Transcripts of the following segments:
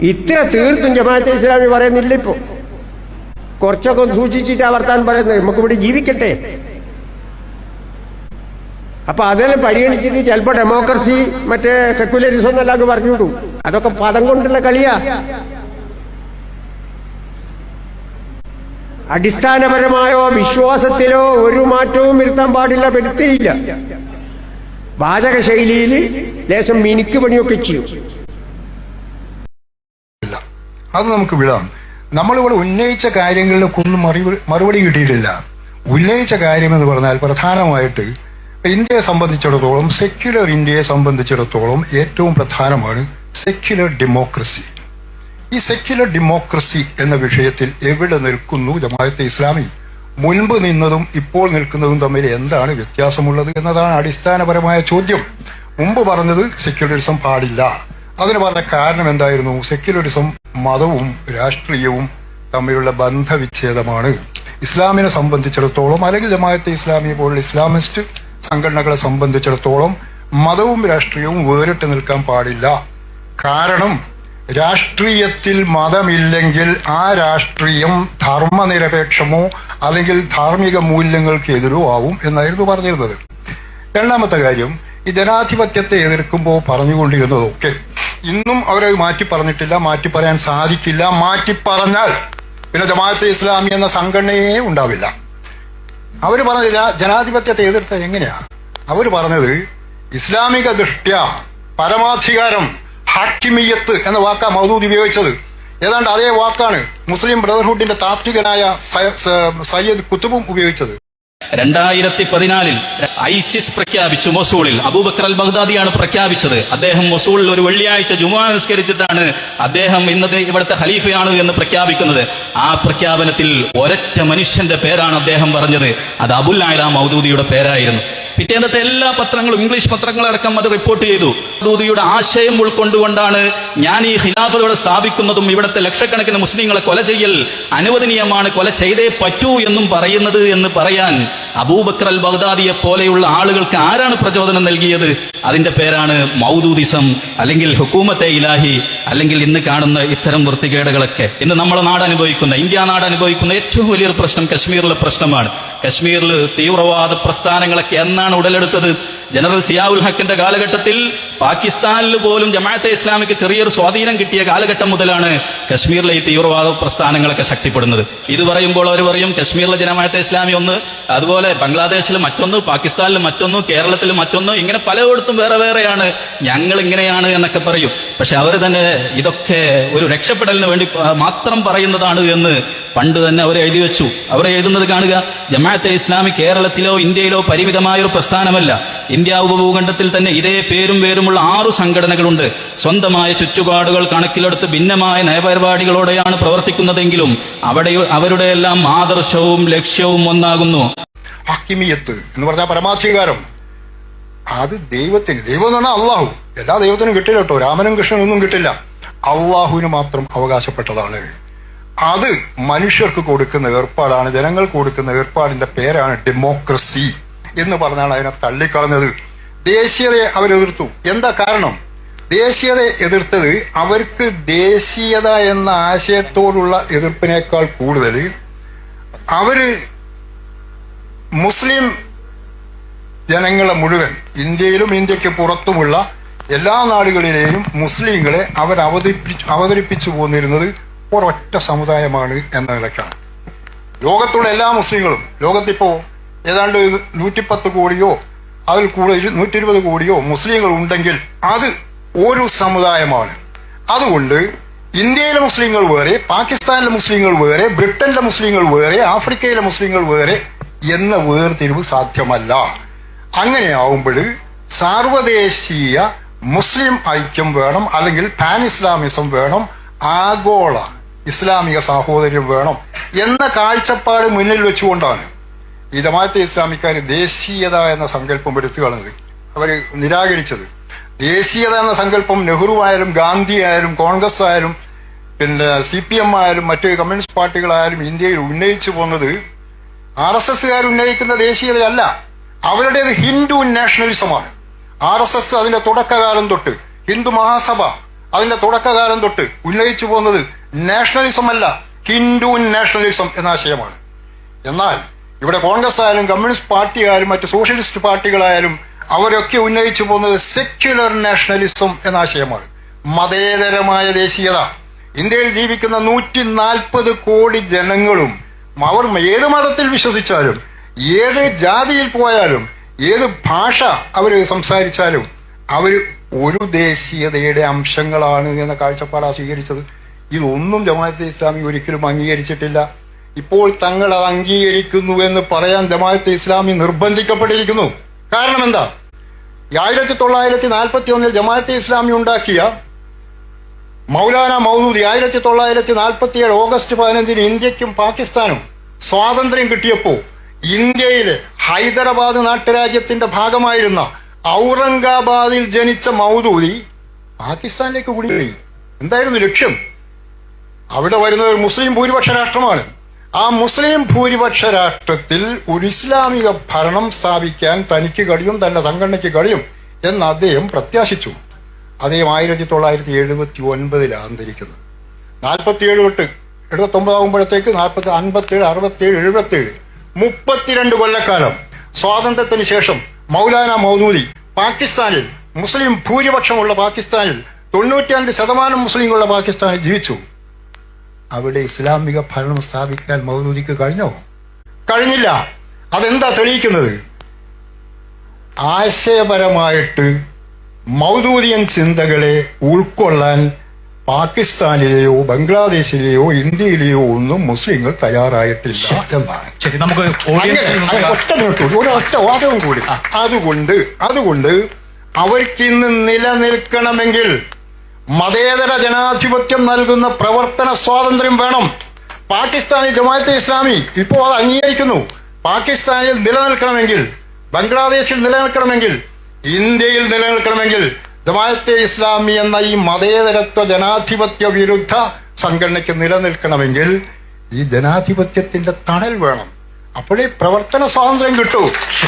ഇത്ര തീർത്തും ജമാഅത്തെ ഇസ്ലാമി പറയുന്നില്ല ഇപ്പോ. കുറച്ചൊക്കെ സൂക്ഷിച്ചിട്ടാ വർത്താൻ പറയുന്നത് നമുക്ക് ഇവിടെ ജീവിക്കട്ടെ. അപ്പൊ അതെല്ലാം പരിഗണിച്ചിട്ട് ചിലപ്പോ ഡെമോക്രസി മറ്റേ സെക്യുലറിസം എന്നെല്ലാം പറഞ്ഞു വിടും. അതൊക്കെ പദം കൊണ്ടുള്ള കളിയാ. അടിസ്ഥാനപരമായോ വിശ്വാസത്തിലോ ഒരു മാറ്റവും വരുത്താൻ പാടില്ല വരുത്തിയില്ല. വാചക ശൈലിയിൽ ലേശം മിനുക്ക് പണിയൊക്കെ ചെയ്യും. അത് നമുക്ക് വിടാം. നമ്മളിവിടെ ഉന്നയിച്ച കാര്യങ്ങളിലൊന്നും മറുപടി മറുപടി കിട്ടിയിട്ടില്ല. ഉന്നയിച്ച കാര്യം എന്ന് പറഞ്ഞാൽ പ്രധാനമായിട്ട് ഇന്ത്യയെ സംബന്ധിച്ചിടത്തോളം സെക്യുലർ ഇന്ത്യയെ സംബന്ധിച്ചിടത്തോളം ഏറ്റവും പ്രധാനമാണ് സെക്യുലർ ഡെമോക്രസി ഈ സെക്യുലർ ഡെമോക്രസി എന്ന വിഷയത്തിൽ എവിടെ നിൽക്കുന്നു ജമാഅത്തെ ഇസ്ലാമി? മുൻപ് നിന്നതും ഇപ്പോൾ നിൽക്കുന്നതും തമ്മിൽ എന്താണ് വ്യത്യാസമുള്ളത് എന്നതാണ് അടിസ്ഥാനപരമായ ചോദ്യം. മുമ്പ് പറഞ്ഞത് സെക്യുലറിസം പാടില്ല. അതിന് പറഞ്ഞ കാരണം എന്തായിരുന്നു? സെക്യുലറിസം മതവും രാഷ്ട്രീയവും തമ്മിലുള്ള ബന്ധവിച്ഛേദമാണ്. ഇസ്ലാമിനെ സംബന്ധിച്ചിടത്തോളം അല്ലെങ്കിൽ ജമാഅത്തെ ഇസ്ലാമിയെ പോലുള്ള ഇസ്ലാമിസ്റ്റ് സംഘടനകളെ സംബന്ധിച്ചിടത്തോളം മതവും രാഷ്ട്രീയവും വേറിട്ട് നിൽക്കാൻ പാടില്ല. കാരണം രാഷ്ട്രീയത്തിൽ മതമില്ലെങ്കിൽ ആ രാഷ്ട്രീയം ധർമ്മനിരപേക്ഷമോ അല്ലെങ്കിൽ ധാർമ്മിക മൂല്യങ്ങൾക്ക് എതിരോ ആവും എന്നായിരുന്നു പറഞ്ഞിരുന്നത്. രണ്ടാമത്തെ കാര്യം ഈ ജനാധിപത്യത്തെ എതിർക്കുമ്പോൾ പറഞ്ഞുകൊണ്ടിരുന്നതൊക്കെ ഇന്നും അവരത് മാറ്റി പറഞ്ഞിട്ടില്ല മാറ്റി പറയാൻ സാധിക്കില്ല. മാറ്റി പറഞ്ഞാൽ പിന്നെ ജമാഅത്തെ ഇസ്ലാമി എന്ന സംഘടനയെ ഉണ്ടാവില്ല. അവർ പറഞ്ഞ ജനാധിപത്യത്തെ എതിർത്തത് എങ്ങനെയാ? അവർ പറഞ്ഞത് ഇസ്ലാമിക ദൃഷ്ട്യ പരമാധികാരം ഹാക്കിമിയത്ത് എന്ന വാക്കാ മൗദൂദ് ഉപയോഗിച്ചത്. ഏതാണ്ട് അതേ വാക്കാണ് മുസ്ലിം ബ്രദർഹുഡിന്റെ താത്വികനായ സയ്യദ് കുത്തുബും ഉപയോഗിച്ചത്. രണ്ടായിരത്തി പതിനാലിൽ ഐസിസ് പ്രഖ്യാപിച്ചു മൊസൂളിൽ. അബൂബക്കർ അൽ ബഗ്ദാദിയാണ് പ്രഖ്യാപിച്ചത്. അദ്ദേഹം മൊസൂളിൽ ഒരു വെള്ളിയാഴ്ച ജുമാ നിസ്കരിച്ചിട്ടാണ് അദ്ദേഹം ഇന്നത്തെ ഇവിടുത്തെ ഖലീഫയാണ് എന്ന് പ്രഖ്യാപിക്കുന്നത്. ആ പ്രഖ്യാപനത്തിൽ ഒരൊറ്റ മനുഷ്യന്റെ പേരാണ് അദ്ദേഹം പറഞ്ഞത്. അത് അബുൽ ആല മൗദൂദിയുടെ പേരായിരുന്നു. പിറ്റേന്നത്തെ എല്ലാ പത്രങ്ങളും ഇംഗ്ലീഷ് പത്രങ്ങളടക്കം അത് റിപ്പോർട്ട് ചെയ്തു. ദൂതിയുടെ ആശയം ഉൾക്കൊണ്ടുകൊണ്ടാണ് ഞാൻ ഈ ഖിലാഫത്ത് ഇവിടെ സ്ഥാപിക്കുന്നതും ഇവിടുത്തെ ലക്ഷക്കണക്കിന് മുസ്ലിങ്ങളെ കൊല ചെയ്യൽ അനുവദനീയമാണ് കൊല ചെയ്തേ പറ്റൂ എന്നും പറയുന്നത് എന്ന് പറയാൻ അബൂബക്കർ അൽ ബഗ്ദാദിയെ പോലെയുള്ള ആളുകൾക്ക് ആരാണ് പ്രചോദനം നൽകിയത്? അതിന്റെ പേരാണ് മൗദൂദിസം അല്ലെങ്കിൽ ഹുക്കൂമത്തെ ഇലാഹി അല്ലെങ്കിൽ ഇന്ന് കാണുന്ന ഇത്തരം വൃത്തികേടുകളൊക്കെ ഇന്ന് നമ്മുടെ നാട് അനുഭവിക്കുന്ന ഇന്ത്യ നാട് അനുഭവിക്കുന്ന ഏറ്റവും വലിയൊരു പ്രശ്നം കശ്മീരിലെ പ്രശ്നമാണ്. കശ്മീരിൽ തീവ്രവാദ പ്രസ്ഥാനങ്ങളൊക്കെ എന്നാണ് ഉടലെടുത്തത്. ജനറൽ സിയാവുൽ ഹക്കിന്റെ കാലഘട്ടത്തിൽ പാകിസ്ഥാനിൽ പോലും ജമാഅത്തെ ഇസ്ലാമിക്ക് ചെറിയൊരു സ്വാധീനം കിട്ടിയ കാലഘട്ടം മുതലാണ് കശ്മീരിലെ ഈ തീവ്രവാദ പ്രസ്ഥാനങ്ങളൊക്കെ ശക്തിപ്പെടുന്നത്. ഇത് പറയുമ്പോൾ അവർ പറയും കശ്മീരിലെ ജമാഅത്തെ ഇസ്ലാമി ഒന്ന് അതുപോലെ ബംഗ്ലാദേശിൽ മറ്റൊന്ന് പാകിസ്ഥാനിൽ മറ്റൊന്ന് കേരളത്തിൽ മറ്റൊന്ന് ഇങ്ങനെ പലയിടത്തും വേറെ വേറെയാണ് ഞങ്ങൾ ഇങ്ങനെയാണ് എന്നൊക്കെ പറയും. പക്ഷെ അവർ തന്നെ ഇതൊക്കെ ഒരു രക്ഷപ്പെടലിന് വേണ്ടി മാത്രം പറയുന്നതാണ് എന്ന് പണ്ട് തന്നെ അവർ എഴുതി വെച്ചു. അവർ എഴുതുന്നത് കാണുക ജമാഅത്തെ ഇസ്ലാമി കേരളത്തിലോ ഇന്ത്യയിലോ പരിമിതമായ ഒരു പ്രസ്ഥാനമല്ല. ഇന്ത്യ ഉപഭൂഖണ്ഡത്തിൽ തന്നെ ഇതേ പേരും പേരുമുള്ള ആറു സംഘടനകളുണ്ട്. സ്വന്തമായ ചുറ്റുപാടുകൾ കണക്കിലെടുത്ത് ഭിന്നമായ നയപരിപാടികളോടെയാണ് പ്രവർത്തിക്കുന്നതെങ്കിലും അവിടെ അവരുടെ എല്ലാം ആദർശവും ലക്ഷ്യവും ഒന്നാകുന്നു. ഹക്കിമിയത്ത് എന്ന് പറഞ്ഞാൽ പരമാധികാരം. അത് ദൈവത്തിന്. ദൈവം എന്ന് പറഞ്ഞാൽ അള്ളാഹു. എല്ലാ ദൈവത്തിനും കിട്ടില്ല കേട്ടോ. രാമനും കൃഷ്ണനും ഒന്നും കിട്ടില്ല. അള്ളാഹുവിന് മാത്രം അവകാശപ്പെട്ടതാണ്. അത് മനുഷ്യർക്ക് കൊടുക്കുന്ന ഏർപ്പാടാണ് ജനങ്ങൾ കൊടുക്കുന്ന ഏർപ്പാടിന്റെ പേരാണ് ഡെമോക്രസി എന്ന് പറഞ്ഞാണ് അതിനെ തള്ളിക്കളഞ്ഞത്. ദേശീയതയെ അവരെതിർത്തു. എന്താ കാരണം? ദേശീയതയെ എതിർത്തത് അവർക്ക് ദേശീയത എന്ന ആശയത്തോടുള്ള എതിർപ്പിനേക്കാൾ കൂടുതൽ അവർ മുസ്ലിം ജനങ്ങളെ മുഴുവൻ ഇന്ത്യയിലും ഇന്ത്യയ്ക്ക് പുറത്തുമുള്ള എല്ലാ നാടുകളിലെയും മുസ്ലിങ്ങളെ അവർ അവതരിപ്പിച്ചു അവതരിപ്പിച്ചു പോന്നിരുന്നത് ഒരൊറ്റ സമുദായമാണ് എന്ന നിലക്കാണ്. ലോകത്തുള്ള എല്ലാ മുസ്ലിങ്ങളും ലോകത്തിപ്പോൾ ഏതാണ്ട് നൂറ്റിപ്പത്ത് കോടിയോ അതിൽ കൂടുതൽ നൂറ്റി ഇരുപത് കോടിയോ മുസ്ലിങ്ങൾ ഉണ്ടെങ്കിൽ അത് ഒരു സമുദായമാണ്. അതുകൊണ്ട് ഇന്ത്യയിലെ മുസ്ലിങ്ങൾ വേറെ പാകിസ്ഥാനിലെ മുസ്ലിങ്ങൾ വേറെ ബ്രിട്ടനിലെ മുസ്ലിങ്ങൾ വേറെ ആഫ്രിക്കയിലെ മുസ്ലിങ്ങൾ വേറെ എന്ന വേർതിരിവ് സാധ്യമല്ല. അങ്ങനെയാവുമ്പോൾ സാർവദേശീയ മുസ്ലിം ഐക്യം വേണം അല്ലെങ്കിൽ പാൻ ഇസ്ലാമിസം വേണം ആഗോള ഇസ്ലാമിക സാഹോദര്യം വേണം എന്ന കാഴ്ചപ്പാട് മുന്നിൽ വെച്ചുകൊണ്ടാണ് ഈ ജമാഅത്തെ ഇസ്ലാമിക്കാർ ദേശീയത എന്ന സങ്കല്പം കളഞ്ഞത് അവർ നിരാകരിച്ചത്. ദേശീയത എന്ന സങ്കല്പം നെഹ്റു ആയാലും ഗാന്ധി ആയാലും കോൺഗ്രസ് ആയാലും പിന്നെ സി പി എം ആയാലും മറ്റ് കമ്മ്യൂണിസ്റ്റ് പാർട്ടികളായാലും ഇന്ത്യയിൽ ഉന്നയിച്ചു പോകുന്നത് ആർ എസ് എസ്സുകാർ ഉന്നയിക്കുന്ന ദേശീയതയല്ല. അവരുടേത് ഹിന്ദു നാഷണലിസമാണ്. ആർ എസ് എസ് അതിന്റെ തുടക്കകാലം തൊട്ട് ഹിന്ദു മഹാസഭ അതിന്റെ തുടക്കകാലം തൊട്ട് ഉന്നയിച്ചു പോകുന്നത് നാഷണലിസം അല്ല ഹിന്ദു നാഷണലിസം എന്ന ആശയമാണ്. എന്നാൽ ഇവിടെ കോൺഗ്രസ് ആയാലും കമ്മ്യൂണിസ്റ്റ് പാർട്ടി ആയാലും മറ്റ് സോഷ്യലിസ്റ്റ് പാർട്ടികളായാലും അവരൊക്കെ ഉന്നയിച്ചു പോകുന്നത് സെക്യുലർ നാഷണലിസം എന്ന ആശയമാണ്. മതേതരമായ ദേശീയത. ഇന്ത്യയിൽ ജീവിക്കുന്ന നൂറ്റി നാൽപ്പത് കോടി ജനങ്ങളും അവർ ഏത് മതത്തിൽ വിശ്വസിച്ചാലും ഏത് ജാതിയിൽ പോയാലും ഏത് ഭാഷ അവർ സംസാരിച്ചാലും അവർ ഒരു ദേശീയതയുടെ അംശങ്ങളാണ് എന്ന കാഴ്ചപ്പാടാണ് സ്വീകരിച്ചത്. ഇതൊന്നും ജമാഅത്തെ ഇസ്ലാമി ഒരിക്കലും അംഗീകരിച്ചിട്ടില്ല. ഇപ്പോൾ തങ്ങൾ അത് അംഗീകരിക്കുന്നു എന്ന് പറയാൻ ജമാഅത്തെ ഇസ്ലാമി നിർബന്ധിക്കപ്പെട്ടിരിക്കുന്നു. കാരണം എന്താ? ആയിരത്തി തൊള്ളായിരത്തി നാൽപ്പത്തി ഒന്നിൽ ജമാഅത്തെ ഇസ്ലാമി ഉണ്ടാക്കിയ മൗലാന മൗദൂദി ആയിരത്തി തൊള്ളായിരത്തി നാൽപ്പത്തി ഏഴ് ഓഗസ്റ്റ് പതിനഞ്ചിന് ഇന്ത്യക്കും പാകിസ്ഥാനും സ്വാതന്ത്ര്യം കിട്ടിയപ്പോൾ ഇന്ത്യയിലെ ഹൈദരാബാദ് നാട്ടുരാജ്യത്തിന്റെ ഭാഗമായിരുന്ന ഔറംഗാബാദിൽ ജനിച്ച മൗദൂദി പാകിസ്ഥാനിലേക്ക് കുടിയേറി. എന്തായിരുന്നു ലക്ഷ്യം? അവിടെ വരുന്ന ഒരു മുസ്ലിം ഭൂരിപക്ഷ രാഷ്ട്രമാണ്. ആ മുസ്ലിം ഭൂരിപക്ഷ രാഷ്ട്രത്തിൽ ഒരു ഇസ്ലാമിക ഭരണം സ്ഥാപിക്കാൻ തനിക്ക് കഴിയും തന്റെ സംഘടനയ്ക്ക് കഴിയും എന്ന് അദ്ദേഹം പ്രത്യാശിച്ചു. അദ്ദേഹം ആയിരത്തി തൊള്ളായിരത്തി എഴുപത്തി ഒൻപതിലാണ് അന്തരിക്കുന്നത്. നാൽപ്പത്തിയേഴ് തൊട്ട് എഴുപത്തി ഒമ്പതാകുമ്പോഴത്തേക്ക് നാൽപ്പത്തി അൻപത്തിയേഴ് അറുപത്തിയേഴ് എഴുപത്തിയേഴ് മുപ്പത്തിരണ്ട് കൊല്ലക്കാലം. സ്വാതന്ത്ര്യത്തിന് ശേഷം മൗലാന മൗദൂലി പാകിസ്ഥാനിൽ മുസ്ലിം ഭൂരിപക്ഷമുള്ള പാകിസ്ഥാനിൽ തൊണ്ണൂറ്റിയഞ്ച് ശതമാനം മുസ്ലിങ്ങളുള്ള പാകിസ്ഥാനിൽ ജീവിച്ചു. അവിടെ ഇസ്ലാമിക ഭരണം സ്ഥാപിക്കാൻ മൗദൂലിക്ക് കഴിഞ്ഞോ? കഴിഞ്ഞില്ല. അതെന്താ തെളിയിക്കുന്നത്? ആശയപരമായിട്ട് മൗദൂദിയൻ ചിന്തകളെ ഉൾക്കൊള്ളാൻ പാകിസ്ഥാനിലെയോ ബംഗ്ലാദേശിലെയോ ഇന്ത്യയിലെയോ ഒന്നും മുസ്ലിങ്ങൾ തയ്യാറായിട്ടില്ല. എന്നാണ് ശരി നമുക്ക് ഒറ്റ വാദവും കൂടി. അതുകൊണ്ട് അതുകൊണ്ട് അവർക്കിന്ന് നിലനിൽക്കണമെങ്കിൽ മതേതര ജനാധിപത്യം നൽകുന്ന പ്രവർത്തന സ്വാതന്ത്ര്യം വേണം. പാകിസ്ഥാനിൽ ജമാഅത്തെ ഇസ്ലാമി ഇപ്പോൾ അത് അംഗീകരിക്കുന്നു. പാകിസ്ഥാനിൽ നിലനിൽക്കണമെങ്കിൽ ബംഗ്ലാദേശിൽ നിലനിൽക്കണമെങ്കിൽ ഇന്ത്യയിൽ നിലനിൽക്കണമെങ്കിൽ ജമാഅത്തെ ഇസ്ലാമി എന്ന ഈ മതേതരത്വ ജനാധിപത്യ വിരുദ്ധ സംഘടനയ്ക്ക് നിലനിൽക്കണമെങ്കിൽ ഈ ജനാധിപത്യത്തിന്റെ തണൽ വേണം. അപ്പോഴേ പ്രവർത്തന സ്വാതന്ത്ര്യം കിട്ടൂ.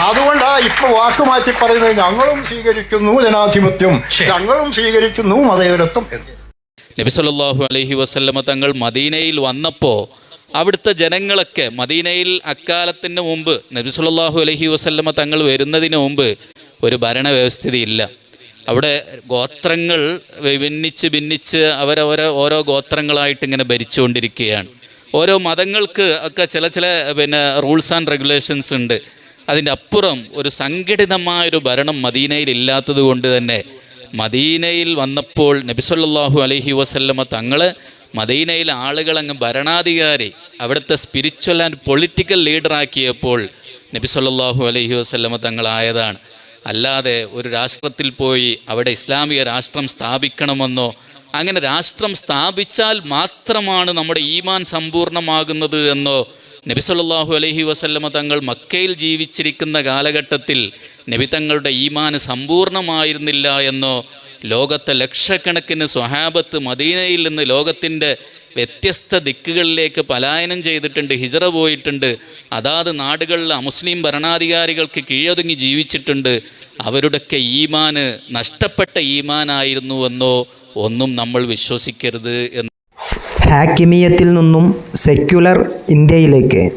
അതുകൊണ്ടാ ഇപ്പൊ വാക്ക് മാറ്റി പറയുന്നത് ഞങ്ങളും സ്വീകരിക്കുന്നു ജനാധിപത്യം ഞങ്ങളും സ്വീകരിക്കുന്നു മതേതരത്വം എന്ന്. നബി സല്ലല്ലാഹു അലൈഹി വസല്ലമ തങ്ങൾ മദീനയിൽ വന്നപ്പോൾ അവിടുത്തെ ജനങ്ങളൊക്കെ മദീനയിൽ അക്കാലത്തിന് മുമ്പ് നബി സല്ലല്ലാഹു അലൈഹി വസല്ലമ തങ്ങൾ വരുന്നതിന് മുമ്പ് ഒരു ഭരണവ്യവസ്ഥിതി ഇല്ല. അവിടെ ഗോത്രങ്ങൾ ഭിന്നിച്ച് ഭിന്നിച്ച് അവരവരെ ഓരോ ഗോത്രങ്ങളായിട്ട് ഇങ്ങനെ ഭരിച്ചുകൊണ്ടിരിക്കുകയാണ്. ഓരോ മതങ്ങൾക്ക് ഒക്കെ ചില ചില പിന്നെ റൂൾസ് ആൻഡ് റെഗുലേഷൻസ് ഉണ്ട്. അതിന്റെ അപ്പുറം ഒരു സംഘടിതമായൊരു ഭരണം മദീനയിൽ ഇല്ലാത്തത് കൊണ്ട് തന്നെ മദീനയിൽ വന്നപ്പോൾ നബിസ്വല്ലാഹു അലഹി വസല്ലമ തങ്ങൾ മദീനയിലെ ആളുകൾ അങ്ങ് ഭരണാധികാരി അവിടുത്തെ സ്പിരിച്വൽ ആൻഡ് പൊളിറ്റിക്കൽ ലീഡറാക്കിയപ്പോൾ നബിസ്വല്ലാഹു അലഹി വസല്ലമ തങ്ങളായതാണ്. അല്ലാതെ ഒരു രാഷ്ട്രത്തിൽ പോയി അവിടെ ഇസ്ലാമിക രാഷ്ട്രം സ്ഥാപിക്കണമെന്നോ അങ്ങനെ രാഷ്ട്രം സ്ഥാപിച്ചാൽ മാത്രമാണ് നമ്മുടെ ഈമാൻ സമ്പൂർണമാകുന്നത് എന്നോ നബി സല്ലല്ലാഹു അലൈഹി വസല്ലമ തങ്ങൾ മക്കയിൽ ജീവിച്ചിരിക്കുന്ന കാലഘട്ടത്തിൽ നബി തങ്ങളുടെ ഈമാൻ സമ്പൂർണമായിരുന്നില്ല എന്നോ ലോകത്തെ ലക്ഷക്കണക്കിന് സ്വഹാബത്ത് മദീനയിൽ നിന്ന് ലോകത്തിന്റെ വ്യത്യസ്ത ദിക്കുകളിലേക്ക് പലായനം ചെയ്തിട്ടുണ്ട് ഹിജറ പോയിട്ടുണ്ട് അതാത് നാടുകളിൽ അമുസ്ലിം ഭരണാധികാരികൾക്ക് കീഴൊതുങ്ങി ജീവിച്ചിട്ടുണ്ട് അവരുടെയൊക്കെ ഈമാന് നഷ്ടപ്പെട്ട ഈമാനായിരുന്നുവെന്നോ ഒന്നും നമ്മൾ വിശ്വസിക്കരുത് എന്ന്. ഹാക്കിമിയത്തിൽ നിന്നും സെക്യുലർ ഇന്ത്യയിലേക്ക്.